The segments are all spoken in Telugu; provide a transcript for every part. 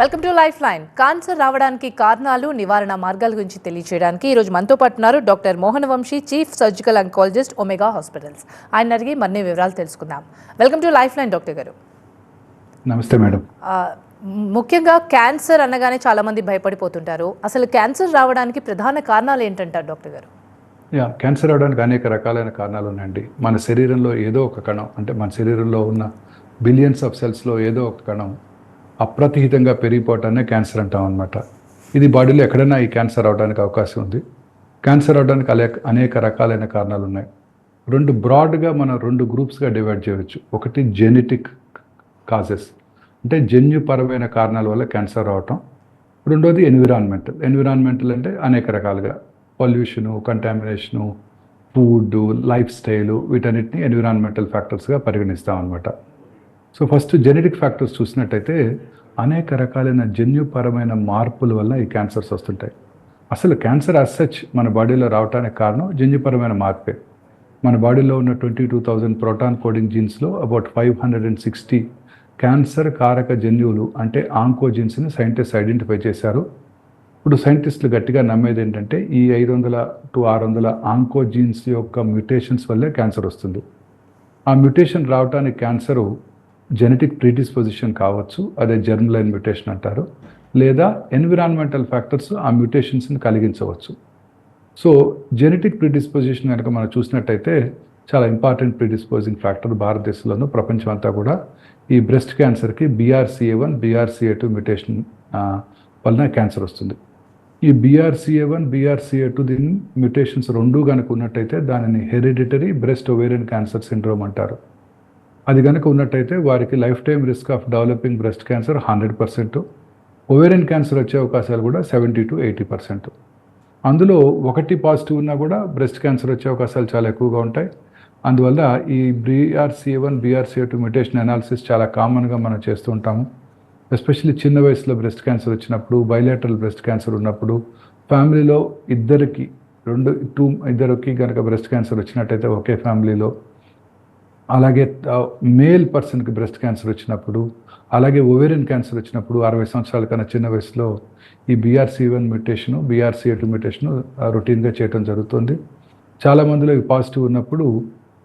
Welcome to life line cancer రావడానికి కారణాలు నివారణ మార్గాల గురించి తెలియజేయడానికి ఈ రోజు మనతో పాటు ఉన్నారు doctor Mohan Vamshi chief surgical oncologist Omega hospitals. ఆయన అడిగి మరిన్ని వివరాలు తెలుసుకుందాం. Welcome to life line doctor గారు. నమస్తే మేడం. ముఖ్యంగా క్యాన్సర్ అనగానే చాలా మంది భయపడిపోతుంటారు. అసలు క్యాన్సర్ రావడానికి ప్రధాన కారణాలు ఏంటంటారు డాక్టర్ గారు? యా క్యాన్సర్ అవడానికి అనేక రకాలైన కారణాలు ఉన్నాయండి. మన శరీరంలో ఏదో ఒక కణం అంటే మన శరీరంలో ఉన్న బిలియన్స్ ఆఫ్ సెల్స్లో ఏదో ఒక కణం అప్రతిహితంగా పెరిగిపోవటాన్ని క్యాన్సర్ అంటాం అనమాట ఇది బాడీలో ఎక్కడైనా ఈ క్యాన్సర్ అవడానికి అవకాశం ఉంది. క్యాన్సర్ అవడానికి అనేక అనేక రకాలైన కారణాలు ఉన్నాయి. రెండు బ్రాడ్గా మనం రెండు గ్రూప్స్గా డివైడ్ చేయవచ్చు. ఒకటి జెనెటిక్ కాజెస్ అంటే జన్యుపరమైన కారణాల వల్ల క్యాన్సర్ రావటం. రెండోది ఎన్విరాన్మెంటల్ ఎన్విరాన్మెంటల్ అంటే అనేక రకాలుగా pollution contamination food life style వీటన్నిటిని ఎన్విరాన్మెంటల్ ఫ్యాక్టర్స్గా పరిగణిస్తాం అనమాట సో ఫస్ట్ జెనెటిక్ ఫ్యాక్టర్స్ చూసినట్టయితే అనేక రకాలైన జన్యుపరమైన మార్పుల వల్ల ఈ క్యాన్సర్స్ వస్తుంటాయి. అసలు క్యాన్సర్ అస్ సచ్ మన బాడీలో రావడానికి కారణం జన్యుపరమైన మార్పే. మన బాడీలో ఉన్న twenty two thousand protein coding జీన్స్లో about five hundred and sixty cancer కారక జన్యువులు అంటే ఆంకోజిన్స్ని సైంటిస్ట్ ఐడెంటిఫై చేశారు. ఇప్పుడు సైంటిస్టులు గట్టిగా నమ్మేది ఏంటంటే ఈ ఐదు వందల టు ఆరు వందల ఆంకోజీన్స్ యొక్క మ్యుటేషన్స్ వల్లే క్యాన్సర్ వస్తుంది. ఆ మ్యూటేషన్ రావడానికి క్యాన్సరు జెనెటిక్ ప్రీడిస్పోజిషన్ కావచ్చు అదే జర్మ్ లైన్ మ్యూటేషన్ అంటారు లేదా ఎన్విరాన్మెంటల్ ఫ్యాక్టర్స్ ఆ మ్యూటేషన్స్ని కలిగించవచ్చు. సో జెనెటిక్ ప్రీడిస్పోజిషన్ కనుక మనం చూసినట్టయితే చాలా ఇంపార్టెంట్ ప్రీడిస్పోజింగ్ ఫ్యాక్టర్ భారతదేశంలోనూ ప్రపంచం అంతా కూడా ఈ బ్రెస్ట్ క్యాన్సర్కి BRCA one BRCA two mutation వలన క్యాన్సర్ వస్తుంది. ఈ బీఆర్సీఏ వన్ బీఆర్సీఏ టూ దీని మ్యూటేషన్స్ రెండు కనుక ఉన్నట్టయితే దానిని hereditary breast ovarian cancer syndrome అంటారు. అది కనుక ఉన్నట్టయితే వారికి life time risk of developing breast cancer hundred percent ovarian cancer వచ్చే అవకాశాలు కూడా సెవెంటీ టు ఎయిటీ పర్సెంట్. అందులో ఒకటి పాజిటివ్ ఉన్నా కూడా బ్రెస్ట్ క్యాన్సర్ వచ్చే అవకాశాలు చాలా ఎక్కువగా ఉంటాయి. అందువల్ల ఈ BRC one BRC two mutation analysis చాలా కామన్గా మనం చేస్తూ ఉంటాము. ఎస్పెషల్లీ చిన్న వయసులో బ్రెస్ట్ క్యాన్సర్ వచ్చినప్పుడు బయలేటరల్ బ్రెస్ట్ క్యాన్సర్ ఉన్నప్పుడు ఫ్యామిలీలో ఇద్దరికి రెండు టూ ఇద్దరికి కనుక బ్రెస్ట్ క్యాన్సర్ వచ్చినట్టయితే ఒకే ఫ్యామిలీలో అలాగే మేల్ పర్సన్కి బ్రెస్ట్ క్యాన్సర్ వచ్చినప్పుడు అలాగే ఓవేరియన్ క్యాన్సర్ వచ్చినప్పుడు అరవై సంవత్సరాల కన్నా చిన్న వయసులో ఈ BRC one mutation BRC two mutation రొటీన్గా చేయడం జరుగుతుంది. చాలా మందిలో ఇవి పాజిటివ్ ఉన్నప్పుడు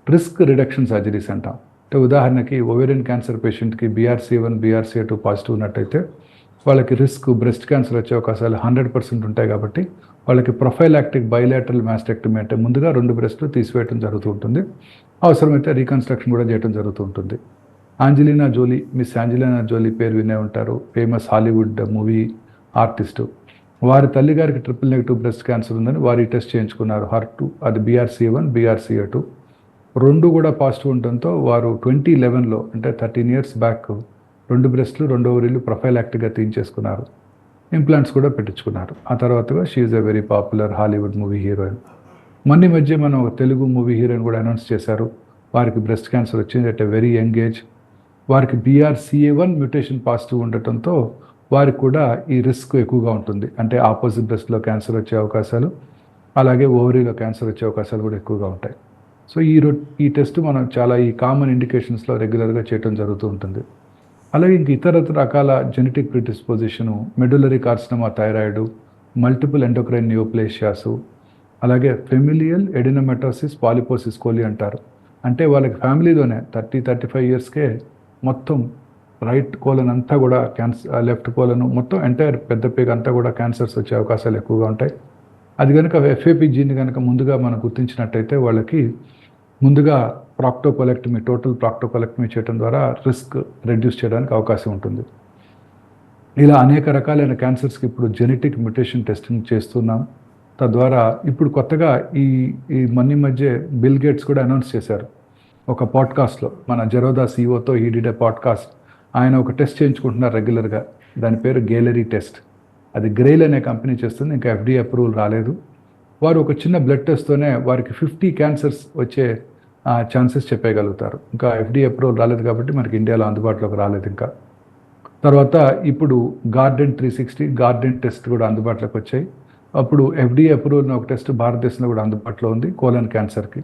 రిస్క్ రిడక్షన్ సర్జరీస్ అంటాం. అంటే ఉదాహరణకి ఓవేరియన్ క్యాన్సర్ పేషెంట్కి BRC one BRC two positive ఉన్నట్టయితే వాళ్ళకి రిస్క్ బ్రెస్ట్ క్యాన్సర్ వచ్చే అవకాశాలు హండ్రెడ్ పర్సెంట్ ఉంటాయి కాబట్టి వాళ్ళకి ప్రొఫైలాక్టిక్ బైలాటరల్ మాస్టెక్టమీ అంటే ముందుగా రెండు బ్రెస్ట్లు తీసివేయడం జరుగుతూ ఉంటుంది. అవసరమైతే రీకన్స్ట్రక్షన్ కూడా చేయడం జరుగుతూ ఉంటుంది. Angelina Jolie miss Angelina Jolie పేరు వినే ఉంటారు. ఫేమస్ హాలీవుడ్ మూవీ ఆర్టిస్టు వారి తల్లిగారికి ట్రిపుల్ నెగిటివ్ బ్రెస్ట్ క్యాన్సర్ ఉందని వారి టెస్ట్ చేయించుకున్నారు. హార్ట్ టూ అది బీఆర్సీ వన్ బీఆర్సీ టూ రెండు కూడా పాజిటివ్ ఉండడంతో వారు ట్వంటీ లెవెన్లో అంటే థర్టీన్ ఇయర్స్ బ్యాక్ రెండు బ్రెస్ట్లు రెండు ఓవరీలు ప్రొఫైలాక్టిక్గా తీయించేసుకున్నారు. ఇంప్లాంట్స్ కూడా పెట్టించుకున్నారు. ఆ తర్వాతగా she a very popular Hollywood movie heroine మొన్న మధ్య మనం ఒక తెలుగు మూవీ హీరోయిన్ కూడా అనౌన్స్ చేశారు. వారికి బ్రెస్ట్ క్యాన్సర్ వచ్చింది at a very young age వారికి బీఆర్సీఏ వన్ మ్యూటేషన్ పాజిటివ్ ఉండటంతో వారికి కూడా ఈ రిస్క్ ఎక్కువగా ఉంటుంది. అంటే ఆపోజిట్ బ్రెస్ట్లో క్యాన్సర్ వచ్చే అవకాశాలు అలాగే ఓవరీలో క్యాన్సర్ వచ్చే అవకాశాలు కూడా ఎక్కువగా ఉంటాయి. సో ఈ రో ఈ టెస్ట్ మనం చాలా ఈ కామన్ ఇండికేషన్స్లో రెగ్యులర్గా చేయడం జరుగుతూ ఉంటుంది. అలాగే ఇంక ఇతర రకాల genetic predisposition medullary carcinoma thyroid multiple endocrine neoplasias అలాగే ఫెమిలియల్ ఎడినమెటోసిస్ పాలిపోసిస్ కోలి అంటారు. అంటే వాళ్ళకి ఫ్యామిలీలోనే థర్టీ థర్టీ ఫైవ్ ఇయర్స్కే మొత్తం రైట్ కోలన్ అంతా కూడా క్యాన్సర్ లెఫ్ట్ కోలను మొత్తం ఎంటైర్ పెద్ద పేగ అంతా కూడా క్యాన్సర్స్ వచ్చే అవకాశాలు ఎక్కువగా ఉంటాయి. అది కనుక ఎఫ్ఏపి జీని కనుక ముందుగా మనం గుర్తించినట్టయితే వాళ్ళకి ముందుగా ప్రాక్టోకొలెక్టమీ టోటల్ ప్రాక్టోకొలెక్టమీ చేయడం ద్వారా రిస్క్ రెడ్యూస్ చేయడానికి అవకాశం ఉంటుంది. ఇలా అనేక రకాలైన క్యాన్సర్స్కి ఇప్పుడు జెనెటిక్ మ్యుటేషన్ టెస్టింగ్ చేస్తున్నాం. తద్వారా ఇప్పుడు కొత్తగా ఈ ఈ మన్ని మధ్య బిల్ గేట్స్ కూడా అనౌన్స్ చేశారు. ఒక పాడ్కాస్ట్లో మన జరోదా సీఓతో ఈడిడే పాడ్కాస్ట్. ఆయన ఒక టెస్ట్ చేయించుకుంటున్నారు రెగ్యులర్గా. దాని పేరు గేలరీ టెస్ట్. అది గ్రేల్ అనే కంపెనీ చేస్తుంది ఇంకా ఎఫ్డీ అప్రూవల్ రాలేదు. వారు ఒక చిన్న బ్లడ్ టెస్ట్తోనే వారికి ఫిఫ్టీ క్యాన్సర్స్ వచ్చే ఛాన్సెస్ చెప్పేయగలుగుతారు. ఇంకా ఎఫ్డీ అప్రూవల్ రాలేదు కాబట్టి మనకి ఇండియాలో అందుబాటులోకి రాలేదు ఇంకా. తర్వాత ఇప్పుడు Guardant three sixty Guardant test కూడా అందుబాటులోకి వచ్చాయి. అప్పుడు ఎఫ్డీఏ అప్రూవల్ ఒక టెస్ట్ భారతదేశంలో కూడా అందుబాటులో ఉంది కోలన్ క్యాన్సర్కి.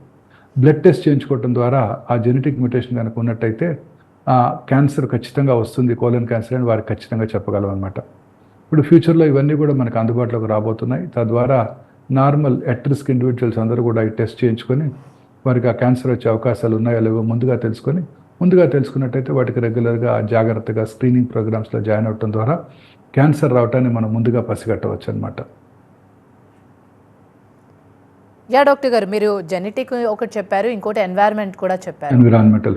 బ్లడ్ టెస్ట్ చేయించుకోవడం ద్వారా ఆ జెనెటిక్ మ్యూటేషన్ కనుక ఉన్నట్టయితే క్యాన్సర్ ఖచ్చితంగా వస్తుంది కోలన్ క్యాన్సర్ అని వారికి ఖచ్చితంగా చెప్పగలం అనమాట ఇప్పుడు ఫ్యూచర్లో ఇవన్నీ కూడా మనకు అందుబాటులోకి రాబోతున్నాయి. తద్వారా నార్మల్ ఎట్ రిస్క్ ఇండివిజువల్స్ అందరూ కూడా ఈ టెస్ట్ చేయించుకొని వారికి ఆ క్యాన్సర్ వచ్చే అవకాశాలు ఉన్నాయో లేవో ముందుగా తెలుసుకొని ముందుగా తెలుసుకున్నట్టయితే వాటికి రెగ్యులర్గా జాగ్రత్తగా స్క్రీనింగ్ ప్రోగ్రామ్స్లో జాయిన్ అవటం ద్వారా క్యాన్సర్ రావటాన్ని మనం ముందుగా పసిగట్టవచ్చు అనమాట యా డాక్టర్ గారు మీరు జెనెటిక్ ఒకటి చెప్పారు ఇంకోటి ఎన్వైరన్మెంట్ కూడా చెప్పారు. ఎన్విరాన్మెంటల్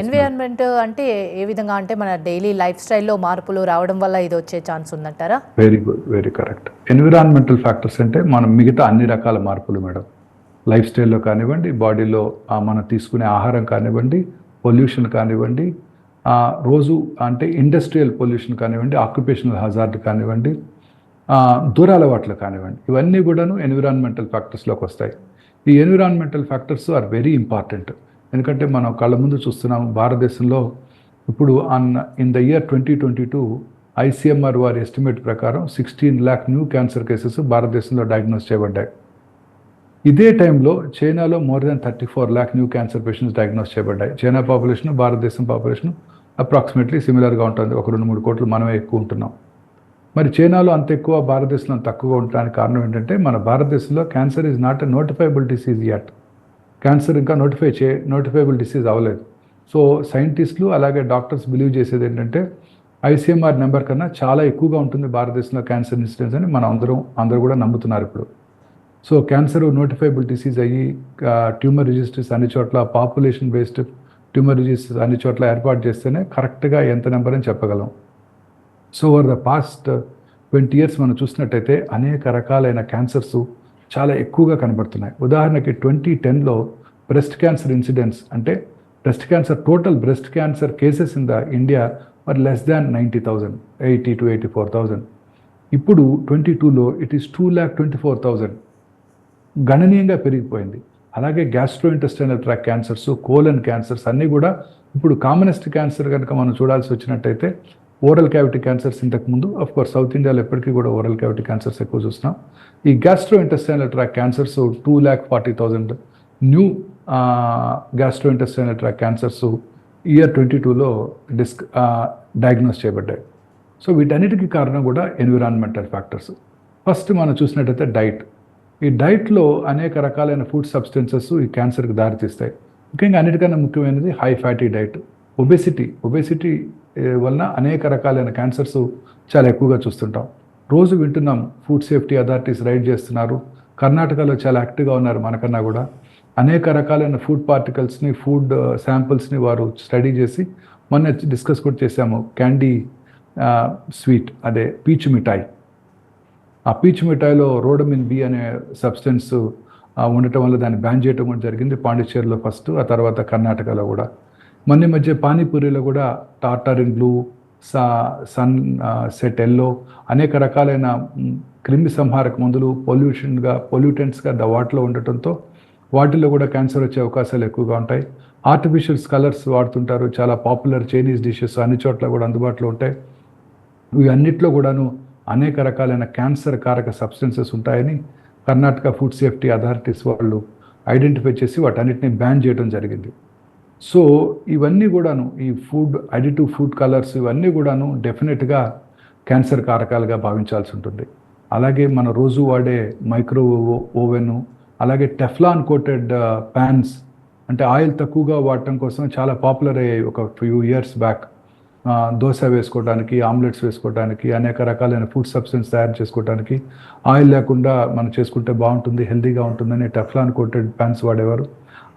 ఎన్వైరన్మెంట్ అంటే ఏ విధంగా అంటే మన డైలీ లైఫ్ స్టైల్లో మార్పులు రావడం వల్ల ఇది వచ్చే ఛాన్స్ ఉందంటారా? Very good very correct environmental factors అంటే మనం మిగతా అన్ని రకాల మార్పులు మేడం లైఫ్ స్టైల్లో కానివ్వండి బాడీలో మనం తీసుకునే ఆహారం కానివ్వండి పొల్యూషన్ కానివ్వండి రోజు అంటే ఇండస్ట్రియల్ పొల్యూషన్ కానివ్వండి ఆక్యుపేషనల్ హజార్డ్ కానివ్వండి దూరాలవాట్లు కానివ్వండి ఇవన్నీ కూడాను ఎన్విరాన్మెంటల్ ఫ్యాక్టర్స్లోకి వస్తాయి. ఈ environmental factors are very important. ఎందుకంటే మనం కళ్ళ ముందు చూస్తున్నాం భారతదేశంలో ఇప్పుడు on in the year twenty twenty two ICMR వారి ఎస్టిమేట్ ప్రకారం sixteen lakh new cancer cases భారతదేశంలో డయాగ్నోస్ చేయబడ్డాయి. ఇదే టైంలో చైనాలో more than thirty four lakh new cancer patients diagnose చేయబడ్డాయి. చైనా పాపులేషన్ భారతదేశం పాపులేషన్ అప్రాక్సిమేట్లీ సిమిలర్గా ఉంటుంది. ఒక రెండు మూడు కోట్లు మనమే ఎక్కువ ఉంటున్నాం. మరి చైనాలో అంత ఎక్కువ భారతదేశంలో తక్కువగా ఉండడానికి కారణం ఏంటంటే మన భారతదేశంలో cancer is not a notifiable disease at cancer ఇంకా నోటిఫై చే నోటిఫైబుల్ డిసీజ్ అవ్వలేదు. సో సైంటిస్టులు అలాగే డాక్టర్స్ బిలీవ్ చేసేది ఏంటంటే ఐసీఎంఆర్ నెంబర్ కన్నా చాలా ఎక్కువగా ఉంటుంది భారతదేశంలో క్యాన్సర్ ఇన్సిడెన్స్ అని మనం అందరం అందరూ కూడా నమ్ముతున్నారు ఇప్పుడు. సో క్యాన్సర్ నోటిఫైబుల్ డిసీజ్ అయ్యి ట్యూమర్ రిజిస్టర్స్ అన్ని చోట్ల పాపులేషన్ బేస్డ్ ట్యూమర్ రిజిస్టర్స్ అన్ని చోట్ల ఏర్పాటు చేస్తేనే కరెక్ట్గా ఎంత నెంబర్ అని చెప్పగలం. So over the past twenty years మనం చూసినట్టయితే అనేక రకాలైన క్యాన్సర్స్ చాలా ఎక్కువగా కనబడుతున్నాయి. ఉదాహరణకి ట్వంటీ టెన్లో బ్రెస్ట్ క్యాన్సర్ ఇన్సిడెంట్స్ అంటే breast cancer total breast cancer cases in the India are less than ninety thousand eighty to eighty four thousand ఇప్పుడు ట్వంటీ టూలో it is two lakh twenty four thousand గణనీయంగా పెరిగిపోయింది. అలాగే gastro intestinal tract cancers colon cancers అన్నీ కూడా ఇప్పుడు కామనెస్ట్ క్యాన్సర్ కనుక మనం చూడాల్సి వచ్చినట్టయితే ఓరల్ క్యావిటీ క్యాన్సర్స్ ఇంతకు ముందు కోర్స్ సౌత్ ఇండియాలో ఎప్పటికీ కూడా ఓరల్ క్యావిటీ క్యాన్సర్స్ ఎక్కువ చూస్తున్నాం. ఈ gastro intestinal tract cancers two lakh forty thousand new gastro intestinal tract cancers year twenty టూలో డిస్క్ డయాగ్నోస్ చేయబడ్డాయి. సో వీటన్నిటికీ కారణం కూడా ఎన్విరాన్మెంటల్ ఫ్యాక్టర్స్ ఫస్ట్ మనం చూసినట్టయితే డైట్ ఈ డైట్లో అనేక రకాలైన ఫుడ్ సబ్స్టెన్సెస్ ఈ క్యాన్సర్కి దారితీస్తాయి ముఖ్యంగా అన్నిటికన్నా ముఖ్యమైనది high fatty diet. Obesity obesity వలన అనేక రకాలైన క్యాన్సర్స్ చాలా ఎక్కువగా చూస్తుంటాం. రోజు వింటున్నాం ఫుడ్ సేఫ్టీ అథారిటీస్ రైడ్ చేస్తున్నారు. కర్ణాటకలో చాలా యాక్టివ్గా ఉన్నారు మనకన్నా కూడా. అనేక రకాలైన ఫుడ్ పార్టికల్స్ని ఫుడ్ శాంపిల్స్ని వారు స్టడీ చేసి మొన్న డిస్కస్ కూడా చేశాము. క్యాండీ స్వీట్ అదే పీచు మిఠాయి. ఆ పీచ్ మిఠాయిలో రోడమిన్ బి అనే సబ్స్టెన్స్ ఉండటం వల్ల దాన్ని బ్యాన్ చేయడం కూడా జరిగింది. పాండిచ్చేరిలో ఫస్ట్ ఆ తర్వాత కర్ణాటకలో కూడా. మొన్న మధ్య పానీపూరిలో కూడా టార్టారిన్ బ్లూ సా సన్ సెట్ ఎల్లో అనేక రకాలైన క్రిమి సంహారక మందులు పొల్యూషన్గా పొల్యూటెంట్స్గా ద వాటిలో ఉండటంతో వాటిల్లో కూడా క్యాన్సర్ వచ్చే అవకాశాలు ఎక్కువగా ఉంటాయి. ఆర్టిఫిషియల్స్ కలర్స్ వాడుతుంటారు. చాలా పాపులర్ చైనీస్ డిషెస్ అన్ని చోట్ల కూడా అందుబాటులో ఉంటాయి. ఇవన్నిట్లో కూడాను అనేక రకాలైన క్యాన్సర్ కారక సబ్స్టెన్సెస్ ఉంటాయని కర్ణాటక ఫుడ్ సేఫ్టీ అథారిటీస్ వాళ్ళు ఐడెంటిఫై చేసి వాటన్నిటిని బ్యాన్ చేయడం జరిగింది. సో ఇవన్నీ కూడాను ఈ ఫుడ్ అడిటివ్ ఫుడ్ కలర్స్ ఇవన్నీ కూడాను డెఫినెట్గా క్యాన్సర్ కారకాలుగా భావించాల్సి ఉంటుంది. అలాగే మన రోజు వాడే మైక్రో ఓవెన్ అలాగే టెఫ్లాన్ కోటెడ్ ప్యాన్స్ అంటే ఆయిల్ తక్కువగా వాడటం కోసం చాలా పాపులర్ అయ్యాయి ఒక ఫ్యూ ఇయర్స్ బ్యాక్ దోశ వేసుకోవడానికి ఆమ్లెట్స్ వేసుకోవడానికి అనేక రకాలైన ఫుడ్ సబ్స్టెన్స్ తయారు చేసుకోవడానికి ఆయిల్ లేకుండా మనం చేసుకుంటే బాగుంటుంది హెల్తీగా ఉంటుందని టెఫ్లాన్ కోటెడ్ ప్యాన్స్ వాడేవారు.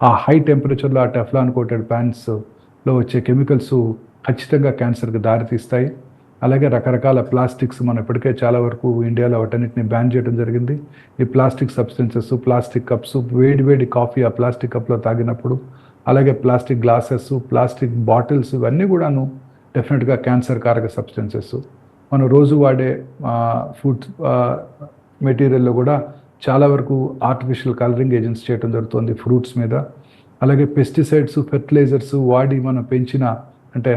ఆ హై టెంపరేచర్లో ఆ టెఫ్లాన్ కోటెడ్ ప్యాన్స్లో వచ్చే కెమికల్స్ ఖచ్చితంగా క్యాన్సర్కి దారితీస్తాయి. అలాగే రకరకాల ప్లాస్టిక్స్ మనం ఇప్పటికే చాలా వరకు ఇండియాలో వాటన్నిటిని బ్యాన్ చేయడం జరిగింది. ఈ ప్లాస్టిక్ సబ్స్టెన్సెస్ ప్లాస్టిక్ కప్స్ వేడి వేడి కాఫీ ఆ ప్లాస్టిక్ కప్లో తాగినప్పుడు అలాగే ప్లాస్టిక్ గ్లాసెస్ ప్లాస్టిక్ బాటిల్స్ ఇవన్నీ కూడాను డెఫినెట్గా క్యాన్సర్ కారక సబ్స్టెన్సెస్. మనం రోజు వాడే ఫుడ్ మెటీరియల్లో కూడా చాలా వరకు ఆర్టిఫిషియల్ కలరింగ్ ఏజెంట్స్ చేయడం జరుగుతుంది ఫ్రూట్స్ మీద. అలాగే పెస్టిసైడ్స్ ఫెర్టిలైజర్స్ వాడి మనం పెంచిన అంటే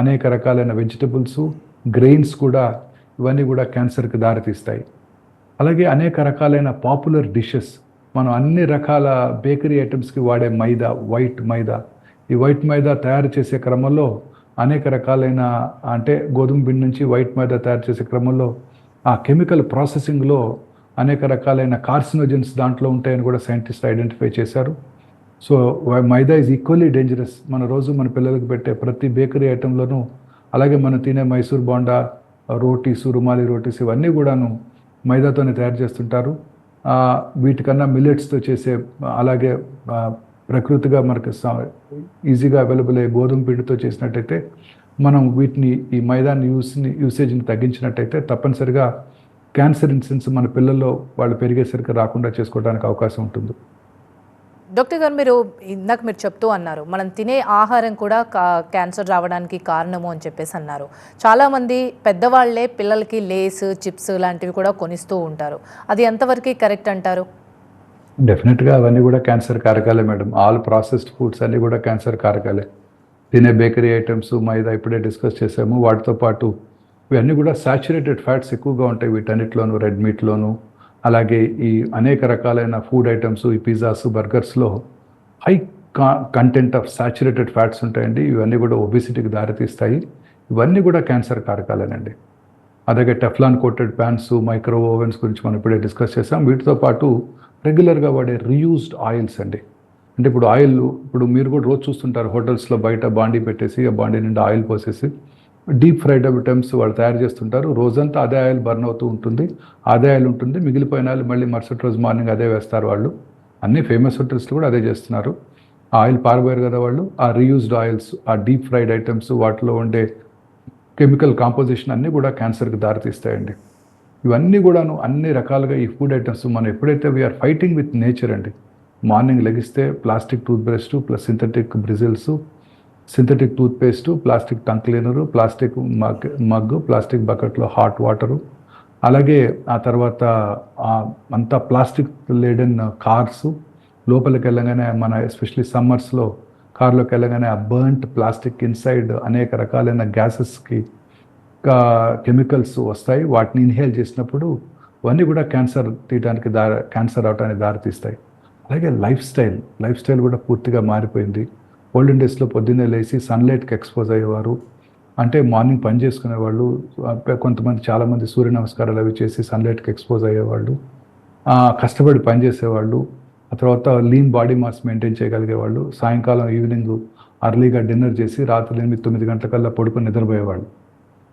అనేక రకాలైన వెజిటబుల్స్ గ్రెయిన్స్ కూడా ఇవన్నీ కూడా క్యాన్సర్కి దారితీస్తాయి. అలాగే అనేక రకాలైన పాపులర్ డిషెస్ మనం అన్ని రకాల బేకరీ ఐటమ్స్కి వాడే మైదా వైట్ మైదా. ఈ వైట్ మైదా తయారు చేసే క్రమంలో అనేక రకాలైన అంటే గోధుమ పిండి నుంచి వైట్ మైదా తయారు చేసే క్రమంలో ఆ కెమికల్ ప్రాసెసింగ్లో అనేక రకాలైన కార్సినోజన్స్ దాంట్లో ఉంటాయని కూడా సైంటిస్ట్ ఐడెంటిఫై చేశారు. So maida is equally dangerous. మన రోజు మన పిల్లలకు పెట్టే ప్రతి బేకరీ ఐటెంలోనూ అలాగే మనం తినే మైసూర్ బోండా రోటీస్ రుమాలి రోటీస్ ఇవన్నీ కూడాను మైదాతోనే తయారు చేస్తుంటారు. వీటికన్నా మిల్లెట్స్తో చేసే అలాగే ప్రకృతిగా మనకు సా- ఈజీగా అవైలబుల్ అయ్యే గోధుమ పిండితో చేసినట్టయితే మనం వీటిని ఈ మైదాన్ని యూస్ని యూసేజ్ని తగ్గించినట్టయితే తప్పనిసరిగా క్యాన్సర్ ఇన్సిడెన్స్ మన పిల్లల్లో వాళ్ళు పెరిగేసరికి రాకుండా చేసుకోవడానికి అవకాశం ఉంటుంది. డాక్టర్ గారు మీరు ఇందాక మీరు చెప్తూ అన్నారు మనం తినే ఆహారం కూడా కా- క్యాన్సర్ రావడానికి కారణము అని చెప్పేసి అన్నారు. చాలామంది పెద్దవాళ్ళే పిల్లలకి లేస్ చిప్స్ లాంటివి కూడా కొనిస్తూ ఉంటారు. అది ఎంతవరకు కరెక్ట్ అంటారు? డెఫినెట్గా అవన్నీ కూడా క్యాన్సర్ కారకాలే మేడం ఆల్ ప్రాసెస్డ్ ఫుడ్స్ అన్నీ కూడా క్యాన్సర్ కారకాలే. తినే బేకరీ ఐటమ్స్ మైదా ఇప్పుడే డిస్కస్ చేసాము. వాటితో పాటు ఇవన్నీ కూడా సాచురేటెడ్ ఫ్యాట్స్ ఎక్కువగా ఉంటాయి వీటన్నిటిలోను రెడ్ మీట్లోను అలాగే ఈ అనేక రకాలైన ఫుడ్ ఐటమ్స్ ఈ pizzas బర్గర్స్లో high content of saturated fats ఉంటాయండి. ఇవన్నీ కూడా ఒబిసిటీకి దారితీస్తాయి. ఇవన్నీ కూడా క్యాన్సర్ కారకాలేనండి. అలాగే Teflon coated pans micro ovens గురించి మనం ఇప్పుడే డిస్కస్ చేసాం. వీటితో పాటు రెగ్యులర్గా వాడే రీయూజ్డ్ ఆయిల్స్ అండి. అంటే ఇప్పుడు ఆయిల్ ఇప్పుడు మీరు కూడా రోజు చూస్తుంటారు హోటల్స్లో బయట బాండీ పెట్టేసి ఆ బాండీ నిండా ఆయిల్ పోసేసి డీప్ ఫ్రైడ్ ఐటమ్స్ వాళ్ళు తయారు చేస్తుంటారు. రోజంతా అదే ఆయిల్ బర్న్ అవుతూ ఉంటుంది. అదే ఆయిల్ ఉంటుంది. మిగిలిపోయిన ఆయిల్ మళ్ళీ మరుసటి రోజు మార్నింగ్ అదే వేస్తారు వాళ్ళు. అన్ని ఫేమస్ హోటల్స్లో కూడా అదే చేస్తున్నారు. ఆ ఆయిల్ పారిపోయారు కదా వాళ్ళు. ఆ రీయూజ్డ్ ఆయిల్స్ ఆ డీప్ ఫ్రైడ్ ఐటమ్స్ వాటిలో ఉండే కెమికల్ కాంపోజిషన్ అన్నీ కూడా క్యాన్సర్కి దారితీస్తాయండి. ఇవన్నీ కూడాను అన్ని రకాలుగా ఈ ఫుడ్ ఐటమ్స్ మనం ఎప్పుడైతే వీఆర్ ఫైటింగ్ విత్ నేచర్ అండి మార్నింగ్ లెగిస్తే plastic tooth brush plus synthetic bristles synthetic toothpaste plastic tongue cleaner plastic mug mug plastic బకెట్లో హాట్ వాటరు అలాగే ఆ తర్వాత అంతా ప్లాస్టిక్ లేడెన్ కార్స్ లోపలికి వెళ్ళగానే మన ఎస్పెషలీ సమ్మర్స్లో కార్లోకి వెళ్ళగానే ఆ బర్ంట్ ప్లాస్టిక్ ఇన్సైడ్ అనేక రకాలైన గ్యాసెస్కి కెమికల్స్ వస్తాయి వాటిని ఇన్హేల్ చేసినప్పుడు అవన్నీ కూడా క్యాన్సర్ తీయడానికి దారి క్యాన్సర్ అవడానికి దారితీస్తాయి. అలాగే లైఫ్ స్టైల్ లైఫ్ స్టైల్ కూడా పూర్తిగా మారిపోయింది. ఓల్డెన్ డేస్లో పొద్దున్నే లేచి సన్లైట్కి ఎక్స్పోజ్ అయ్యేవారు. అంటే మార్నింగ్ పని చేసుకునేవాళ్ళు కొంతమంది చాలామంది సూర్య నమస్కారాలు అవి చేసి సన్లైట్కి ఎక్స్పోజ్ అయ్యేవాళ్ళు. కష్టపడి పని చేసేవాళ్ళు. ఆ తర్వాత లీన్ బాడీ మాస్ మెయింటైన్ చేయగలిగేవాళ్ళు. సాయంకాలం ఈవినింగ్ అర్లీగా డిన్నర్ చేసి రాత్రి ఎనిమిది తొమ్మిది గంటలకల్లా పడుకొని నిద్రపోయేవాళ్ళు.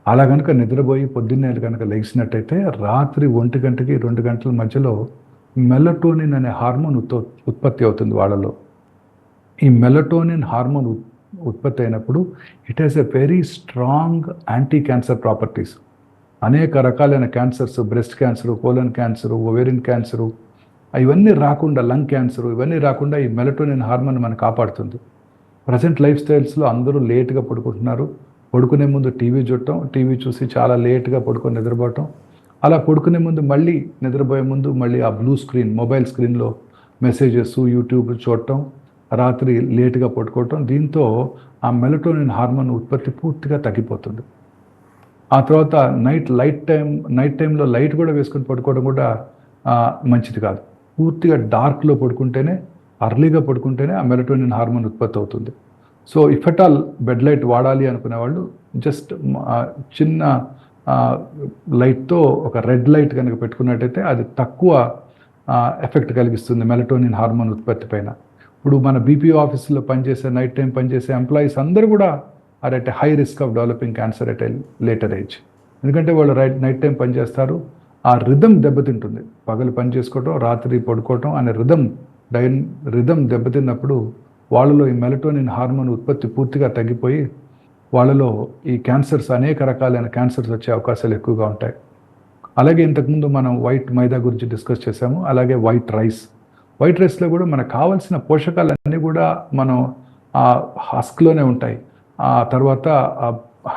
అలా కనుక నిద్రపోయి పొద్దున్నే కనుక లెగిసినట్టయితే రాత్రి ఒంటి గంటకి రెండు గంటల మధ్యలో మెలటోనిన్ అనే హార్మోన్ ఉత్ప- ఉత్పత్తి అవుతుంది వాళ్ళలో. ఈ మెలటోనిన్ హార్మోన్ ఉత్- ఉత్పత్తి అయినప్పుడు it has a very strong anti cancer properties అనేక రకాలైన cancers breast cancer colon cancer ovarian cancer ఇవన్నీ రాకుండా లంగ్ క్యాన్సర్ ఇవన్నీ రాకుండా ఈ మెలటోనిన్ హార్మోన్ మనం కాపాడుతుంది. ప్రజెంట్ లైఫ్ స్టైల్స్లో అందరూ లేట్గా పడుకుంటున్నారు. పడుకునే ముందు టీవీ చూడటం టీవీ చూసి చాలా లేట్గా పడుకొని నిద్రపోవటం. అలా పడుకునే ముందు మళ్ళీ నిద్రపోయే ముందు మళ్ళీ ఆ బ్లూ స్క్రీన్ మొబైల్ స్క్రీన్లో మెసేజెస్ యూట్యూబ్ చూడటం రాత్రి లేట్గా పట్టుకోవటం దీంతో ఆ మెలటోనిన్ హార్మోన్ ఉత్పత్తి పూర్తిగా తగ్గిపోతుంది. ఆ తర్వాత నైట్ లైట్ టైం నైట్ టైంలో లైట్ కూడా వేసుకొని పడుకోవడం కూడా మంచిది కాదు. పూర్తిగా డార్క్లో పడుకుంటేనే అర్లీగా పడుకుంటేనే ఆ మెలటోనిన్ హార్మోన్ ఉత్పత్తి అవుతుంది. So if at all bed light వాడాలి అనుకునే వాళ్ళు జస్ట్ చిన్న లైట్తో ఒక రెడ్ లైట్ కనుక పెట్టుకున్నట్టయితే అది తక్కువ ఎఫెక్ట్ కలిగిస్తుంది మెలటోనిన్ హార్మోన్ ఉత్పత్తి పైన. ఇప్పుడు మన బీపీఓ ఆఫీసులో పనిచేసే నైట్ టైం పనిచేసే ఎంప్లాయీస్ అందరూ కూడా are at high risk of developing cancer at later age. ఎందుకంటే వాళ్ళు రైట్ నైట్ టైం పనిచేస్తారు ఆ రిధం దెబ్బతింటుంది. పగలు పని చేసుకోవటం రాత్రి పడుకోవటం అనే రిధం డైన్ రిధం దెబ్బతిన్నప్పుడు వాళ్ళలో ఈ మెలటోనిన్ హార్మోన్ ఉత్పత్తి పూర్తిగా తగ్గిపోయి వాళ్ళలో ఈ క్యాన్సర్స్ అనేక రకాలైన క్యాన్సర్స్ వచ్చే అవకాశాలు ఎక్కువగా ఉంటాయి. అలాగే ఇంతకుముందు మనం వైట్ మైదా గురించి డిస్కస్ చేసాము అలాగే వైట్ రైస్. వైట్ రైస్లో కూడా మనకు కావాల్సిన పోషకాలన్నీ కూడా మనం ఆ హస్క్లోనే ఉంటాయి. ఆ తర్వాత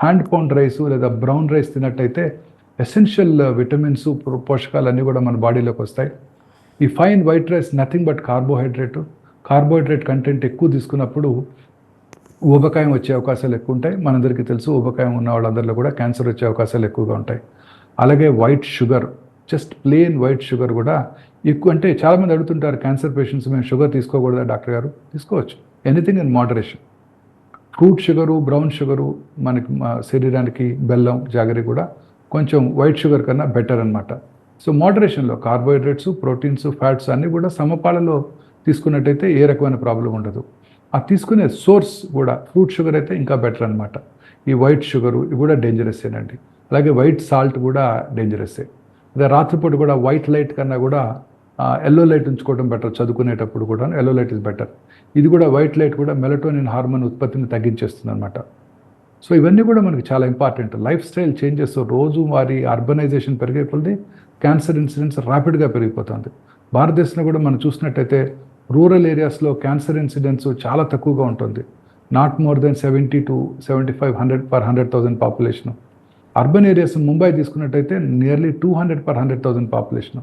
హ్యాండ్ పౌండ్ రైస్ లేదా బ్రౌన్ రైస్ తిన్నట్టయితే ఎసెన్షియల్ విటమిన్స్ పోషకాలన్నీ కూడా మన బాడీలోకి వస్తాయి. ఈ fine white rice nothing but carbohydrate. Carbohydrate content ఎక్కువ తీసుకున్నప్పుడు ఊబకాయం వచ్చే అవకాశాలు ఎక్కువ ఉంటాయి. మనందరికీ తెలుసు ఊబకాయం ఉన్న వాళ్ళందరిలో కూడా క్యాన్సర్ వచ్చే అవకాశాలు ఎక్కువగా ఉంటాయి. అలాగే white sugar just plain white sugar కూడా ఎక్కువ అంటే చాలామంది అడుగుతుంటారు క్యాన్సర్ పేషెంట్స్ మేము షుగర్ తీసుకోకూడదా డాక్టర్ గారు? తీసుకోవచ్చు. Anything in moderation. Fruit sugar brown sugar మనకి మా శరీరానికి బెల్లం జాగరి కూడా కొంచెం వైట్ షుగర్ కన్నా బెటర్ అనమాట సో మోడరేషన్లో కార్బోహైడ్రేట్స్ ప్రోటీన్స్ ఫ్యాట్స్ అన్నీ కూడా సమపాలలో తీసుకున్నట్టయితే ఏ రకమైన ప్రాబ్లం ఉండదు. ఆ తీసుకునే సోర్స్ కూడా ఫ్రూట్ షుగర్ అయితే ఇంకా బెటర్ అనమాట ఈ వైట్ షుగరు ఇవి కూడా డేంజరస్సేనండి అలాగే వైట్ సాల్ట్ కూడా డేంజరస్సే అదే రాత్రిపూట కూడా వైట్ లైట్ కన్నా కూడా ఎల్లో లైట్ ఉంచుకోవడం బెటర్ చదువుకునేటప్పుడు కూడా ఎల్లో లైట్ ఇస్ బెటర్ ఇది కూడా వైట్ లైట్ కూడా మెలటోనిన్ హార్మోన్ ఉత్పత్తిని తగ్గించేస్తుంది అనమాట సో ఇవన్నీ కూడా మనకి చాలా ఇంపార్టెంట్ లైఫ్ స్టైల్ చేంజెస్ రోజు వారి అర్బనైజేషన్ పెరిగే కొలది క్యాన్సర్ ఇన్సిడెన్స్ ర్యాపిడ్గా పెరిగిపోతుంది. భారతదేశంలో కూడా మనం చూసినట్టయితే రూరల్ ఏరియాస్లో క్యాన్సర్ ఇన్సిడెన్స్ చాలా తక్కువగా ఉంటుంది. Not more than seventy to seventy five hundred per hundred thousand population. Urban areas Mumbai తీసుకున్నట్టయితే nearly two hundred per hundred thousand population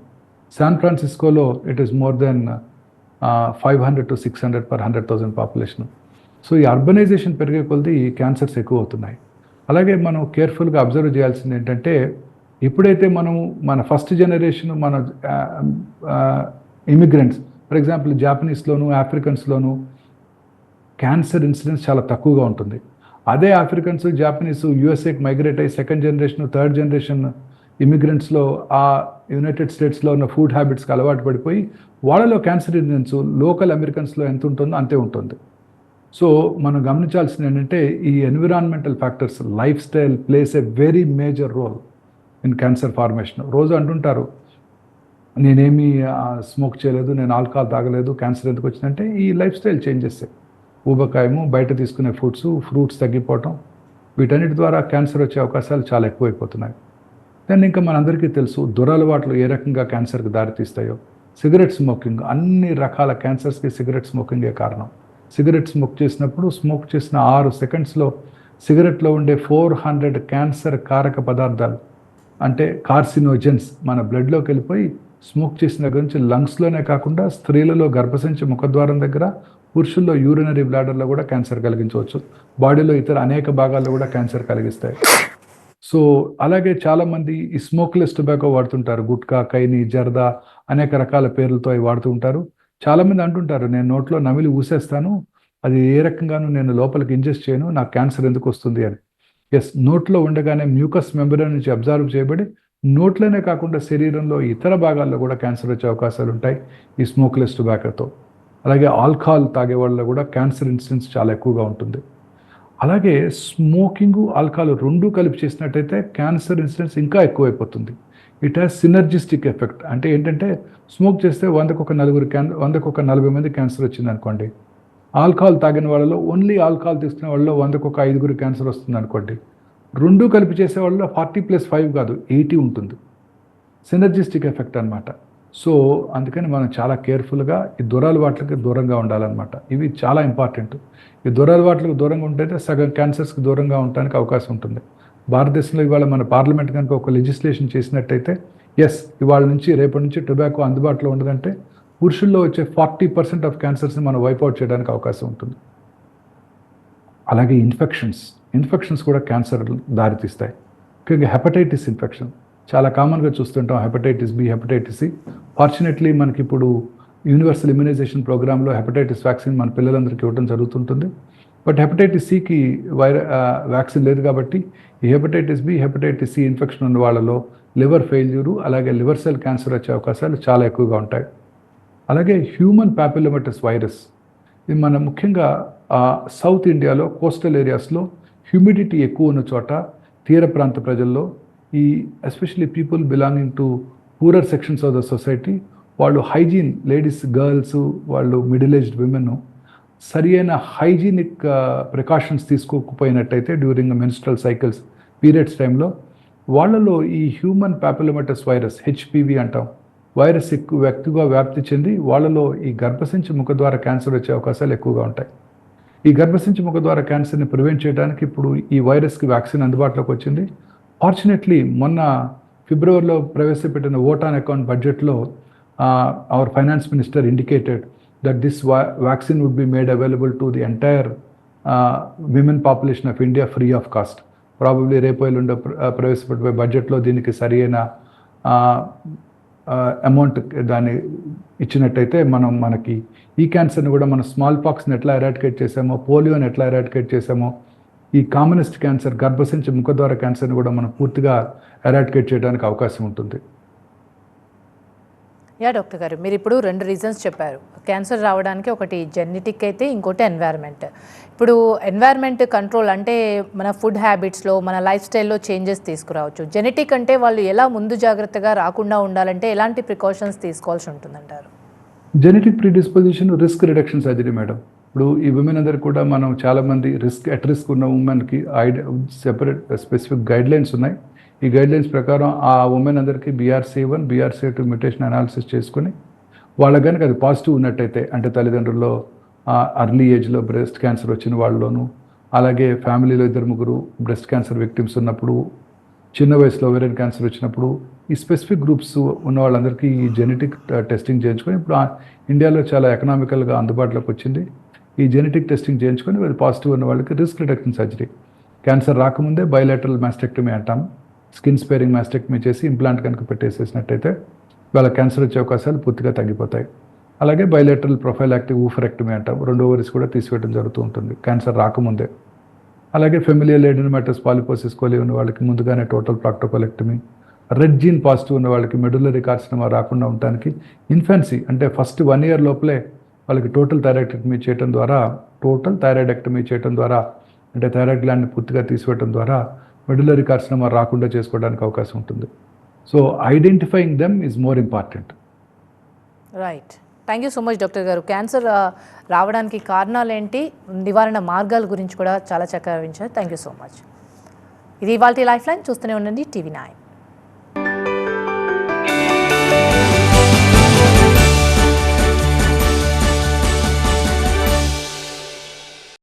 San ఫ్రాన్సిస్కోలో it is more than five hundred to six hundred per hundred thousand population so ఈ అర్బనైజేషన్ పెరిగే కొలది ఈ క్యాన్సర్స్ ఎక్కువ అవుతున్నాయి అలాగే మనం కేర్ఫుల్గా అబ్జర్వ్ చేయాల్సింది ఏంటంటే ఎప్పుడైతే మనం మన ఫస్ట్ జనరేషన్ మన ఇమిగ్రెంట్స్ ఫర్ ఎగ్జాంపుల్ జాపనీస్లోను ఆఫ్రికన్స్లోను క్యాన్సర్ ఇన్సిడెన్స్ చాలా తక్కువగా ఉంటుంది. అదే ఆఫ్రికన్స్ జాపనీస్ యూఎస్ఏకి మైగ్రేట్ అయ్యి సెకండ్ జనరేషన్ థర్డ్ జనరేషన్ ఇమిగ్రెంట్స్లో ఆ యునైటెడ్ స్టేట్స్లో ఉన్న ఫుడ్ హ్యాబిట్స్కి అలవాటు పడిపోయి వాళ్ళలో క్యాన్సర్ ఇన్సిడెన్స్ లోకల్ అమెరికన్స్లో ఎంత ఉంటుందో అంతే ఉంటుంది. సో మనం గమనించాల్సింది ఏంటంటే ఈ environmental factors life style plays a very major role in cancer formation రోజు అంటుంటారు నేనేమి స్మోక్ చేయలేదు నేను ఆల్కహాల్ తాగలేదు క్యాన్సర్ ఎందుకు వచ్చిందంటే ఈ లైఫ్ స్టైల్ చేంజెస్ ఊబకాయము బయట తీసుకునే ఫుడ్స్ ఫ్రూట్స్ తగ్గిపోవటం వీటన్నిటి ద్వారా క్యాన్సర్ వచ్చే అవకాశాలు చాలా ఎక్కువైపోతున్నాయి. దాన్ని ఇంకా మనందరికీ తెలుసు దురలవాట్లు ఏ రకంగా క్యాన్సర్కి దారితీస్తాయో సిగరెట్ స్మోకింగ్ అన్ని రకాల క్యాన్సర్స్కి సిగరెట్ స్మోకింగే కారణం. సిగరెట్ స్మోక్ చేసినప్పుడు స్మోక్ చేసిన ఆరు సెకండ్స్లో సిగరెట్లో ఉండే ఫోర్ హండ్రెడ్ క్యాన్సర్ కారక పదార్థాలు అంటే కార్సినోజెన్స్ మన బ్లడ్లోకి వెళ్ళిపోయి స్మోక్ చేసిన దగ్గర నుంచి లంగ్స్లోనే కాకుండా స్త్రీలలో గర్భసంచి ముఖద్వారం దగ్గర పురుషుల్లో యూరినరీ బ్లాడర్లో కూడా క్యాన్సర్ కలిగించవచ్చు. బాడీలో ఇతర అనేక భాగాల్లో కూడా క్యాన్సర్ కలిగిస్తాయి. సో అలాగే చాలామంది ఈ స్మోక్లెస్ టొబాకో వాడుతుంటారు. గుట్కా కైని జర్దా అనేక రకాల పేర్లతో అవి వాడుతూ ఉంటారు. చాలామంది అంటుంటారు నేను నోట్లో నమిలి ఊసేస్తాను అది ఏ రకంగానూ నేను లోపలికి ఇంజెస్ట్ చేయను నాకు క్యాన్సర్ ఎందుకు వస్తుంది? అని. ఎస్ నోట్లో ఉండగానే మ్యూకస్ మెంబరీ నుంచి అబ్జర్వ్ చేయబడి నోట్లోనే కాకుండా శరీరంలో ఇతర భాగాల్లో కూడా క్యాన్సర్ వచ్చే అవకాశాలు ఉంటాయి ఈ స్మోక్లెస్ టొబాకోతో అలాగే ఆల్కహాల్ తాగే వాళ్ళలో కూడా క్యాన్సర్ ఇన్సిడెన్స్ చాలా ఎక్కువగా ఉంటుంది. అలాగే స్మోకింగ్ ఆల్కహాల్ రెండు కలిపి చేసినట్టయితే క్యాన్సర్ ఇన్సిడెన్స్ ఇంకా ఎక్కువైపోతుంది. ఇట్ హ్యాస్ సినర్జిస్టిక్ ఎఫెక్ట్ అంటే ఏంటంటే స్మోక్ చేస్తే వందకు ఒక నలుగురు క్యాన్ వందకు ఒక నలభై మంది క్యాన్సర్ వచ్చింది అనుకోండి ఆల్కహాల్ తాగిన వాళ్ళలో ఓన్లీ ఆల్కహాల్ తీసుకునే వాళ్ళలో వందకు ఒక ఐదుగురు క్యాన్సర్ వస్తుంది అనుకోండి రెండు కలిపి చేసే వాళ్ళలో ఫార్టీ ప్లస్ ఫైవ్ కాదు ఎయిటీ ఉంటుంది. సినర్జిస్టిక్ ఎఫెక్ట్ అనమాట సో అందుకని మనం చాలా కేర్ఫుల్గా ఈ దురలవాట్లకి దూరంగా ఉండాలన్నమాట. ఇవి చాలా ఇంపార్టెంట్. ఈ దురలవాట్లకు దూరంగా ఉంటేనే సగం క్యాన్సర్స్కి దూరంగా ఉండడానికి అవకాశం ఉంటుంది. భారతదేశంలో ఇవాళ మన పార్లమెంట్ కనుక ఒక లెజిస్లేషన్ చేసినట్టయితే ఎస్ ఇవాళ నుంచి రేపటి నుంచి టొబాకో అందుబాటులో ఉండదంటే పురుషుల్లో వచ్చే ఫార్టీ పర్సెంట్ ఆఫ్ క్యాన్సర్స్ని మనం వైపౌట్ చేయడానికి అవకాశం ఉంటుంది. అలాగే ఇన్ఫెక్షన్స్. ఇన్ఫెక్షన్స్ కూడా క్యాన్సర్ దారితీస్తాయి. ముఖ్యంగా హెపటైటిస్ ఇన్ఫెక్షన్. చాలా కామన్గా చూస్తుంటాం hepatitis B hepatitis C. Fortunately మనకి ఇప్పుడు యూనివర్సల్ ఇమ్యునైజేషన్ ప్రోగ్రాంలో హెపటైటిస్ వ్యాక్సిన్ మన పిల్లలందరికీ ఇవ్వడం జరుగుతుంటుంది. బట్ హెపటైటిస్ సికి వైర వ్యాక్సిన్ లేదు కాబట్టి ఈ hepatitis B hepatitis C infection ఉన్న వాళ్ళలో లివర్ ఫెయిల్యూరు అలాగే లివర్ సెల్ క్యాన్సర్ వచ్చే అవకాశాలు చాలా ఎక్కువగా ఉంటాయి. అలాగే హ్యూమన్ ప్యాపిలోమెటస్ వైరస్. ఇది మన ముఖ్యంగా సౌత్ ఇండియాలో కోస్టల్ ఏరియాస్లో హ్యూమిడిటీ ఎక్కువ ఉన్న చోట తీర ప్రాంత ప్రజల్లో ఈ especially people belonging to poorer sections of the society వాళ్ళు హైజీన్ లేడీస్ గర్ల్స్ వాళ్ళు మిడిల్ ఏజ్డ్ విమెన్ సరి అయిన హైజీనిక్ ప్రికాషన్స్ తీసుకోకపోయినట్టయితే డ్యూరింగ్ మెన్స్ట్రల్ సైకిల్స్ పీరియడ్స్ టైంలో వాళ్ళలో ఈ హ్యూమన్ ప్యాపిలోమెటస్ వైరస్ హెచ్పివి అంటాం వైరస్ ఎక్కువ ఎక్కువగా వ్యాప్తి చెంది వాళ్ళలో ఈ గర్భసంచి ముఖ ద్వారా క్యాన్సర్ వచ్చే అవకాశాలు ఎక్కువగా ఉంటాయి. ఈ గర్భసంచి ముఖ ద్వారా క్యాన్సర్ని ప్రివెంట్ చేయడానికి ఇప్పుడు ఈ వైరస్కి వ్యాక్సిన్ అందుబాటులోకి వచ్చింది. ఫార్చునేట్లీ మొన్న ఫిబ్రవరిలో ప్రవేశపెట్టిన ఓటాన్ అకౌంట్ బడ్జెట్లో our finance minister indicated that this vaccine would be made available to the entire women population of India free of cost probably రేపు ఎల్లుండో ప్రవేశపెట్టిపోయే బడ్జెట్లో దీనికి సరి అయిన అమౌంట్ దాన్ని ఇచ్చినట్టయితే మనం మనకి ఈ క్యాన్సర్ని కూడా మన స్మాల్ పాక్స్ని ఎట్లా ఎరాడికేట్ చేసామో పోలియోని ఎట్లా ఎరాడికేట్ చేసామో ఈ కామ్యూనిస్ట్ క్యాన్సర్ గర్భసంచి ముఖద్వార క్యాన్సర్ని కూడా మనం పూర్తిగా ఎరాడికేట్ చేయడానికి అవకాశం ఉంటుంది. యా డాక్టర్ గారు. మీరు ఇప్పుడు రెండు రీజన్స్ చెప్పారు. క్యాన్సర్ రావడానికి ఒకటి జెనెటిక్ అయితే ఇంకోటి ఎన్వైర్న్మెంట్ ఇప్పుడు ఎన్వైర్న్మెంట్ కంట్రోల్ అంటే మన ఫుడ్ హ్యాబిట్స్లో మన లైఫ్ స్టైల్లో చేంజెస్ తీసుకురావచ్చు. జెనెటిక్ అంటే వాళ్ళు ఎలా ముందు జాగ్రత్తగా రాకుండా ఉండాలంటే ఎలాంటి ప్రికాషన్స్ తీసుకోవాల్సి ఉంటుందంటారు? Genetic predisposition risk reduction surgery madam ఇప్పుడు ఈ ఉమెన్ అందరు కూడా మనం చాలామంది రిస్క్ అట్ రిస్క్ ఉన్న ఉమెన్కి ID separate specific guide lines ఉన్నాయి. ఈ గైడ్ లైన్స్ ప్రకారం ఆ ఉమెన్ అందరికీ BRC one BRC two mutation analysis చేసుకుని వాళ్ళకి కనుక అది పాజిటివ్ ఉన్నట్టయితే అంటే తల్లిదండ్రుల్లో అర్లీ ఏజ్లో బ్రెస్ట్ క్యాన్సర్ వచ్చిన వాళ్ళలోనూ అలాగే ఫ్యామిలీలో ఇద్దరు ముగ్గురు బ్రెస్ట్ క్యాన్సర్ విక్టిమ్స్ ఉన్నప్పుడు చిన్న వయసులో ఓవేరియన్ క్యాన్సర్ వచ్చినప్పుడు ఈ స్పెసిఫిక్ గ్రూప్స్ ఉన్న వాళ్ళందరికీ ఈ జెనెటిక్ టెస్టింగ్ చేయించుకొని ఇప్పుడు ఆ ఇండియాలో చాలా ఎకనామికల్గా అందుబాటులోకి వచ్చింది. ఈ జెనెటిక్ టెస్టింగ్ చేయించుకొని అది పాజిటివ్ ఉన్న వాళ్ళకి రిస్క్ రిడక్షన్ సర్జరీ క్యాన్సర్ రాకముందే బయోలాటరల్ మాస్టెక్టమీ అంటాం స్కిన్ స్పేరింగ్ మాస్టెక్టమీ చేసి ఇంప్లాంట్ కనుక పెట్టేసేసినట్టయితే వాళ్ళ క్యాన్సర్ వచ్చే అవకాశాలు పూర్తిగా తగ్గిపోతాయి. అలాగే బయోలాటరల్ ప్రొఫైల్ యాక్టివ్ ఊఫరెక్టమీ అంటాం. రెండు ఓవరీస్ కూడా తీసివేయడం జరుగుతూ ఉంటుంది. క్యాన్సర్ రాకముందే. అలాగే ఫెమిలియల్ ఎడినమాటస్ పాలిపోసిస్ కోలి ఉన్న వాళ్ళకి ముందుగానే total proctocolectomy RET gene positive ఉన్న వాళ్ళకి మెడులరీ కార్సినమా రాకుండా ఉండడానికి ఇన్ఫెన్సీ అంటే ఫస్ట్ వన్ ఇయర్ లోపలే వాళ్ళకి టోటల్ థైరాయిడెక్టమీ చేయడం ద్వారా టోటల్ థైరాయిడెక్టమీ చేయడం ద్వారా అంటే థైరాయిడ్ గ్లాండ్ని పూర్తిగా తీసివేయడం ద్వారా మెడులరీ కార్సినమా రాకుండా చేసుకోవడానికి అవకాశం ఉంటుంది. So identifying them is more important right thank you so much doctor గారు. క్యాన్సర్ uh, రావడానికి కారణాలు ఏంటి నివారణ మార్గాల గురించి కూడా చాలా చక్కగా వివరించారు. థ్యాంక్ యూ సో మచ్ ఇది ఇవాళ లైఫ్ లైన్ చూస్తూనే ఉండండి. TV nine.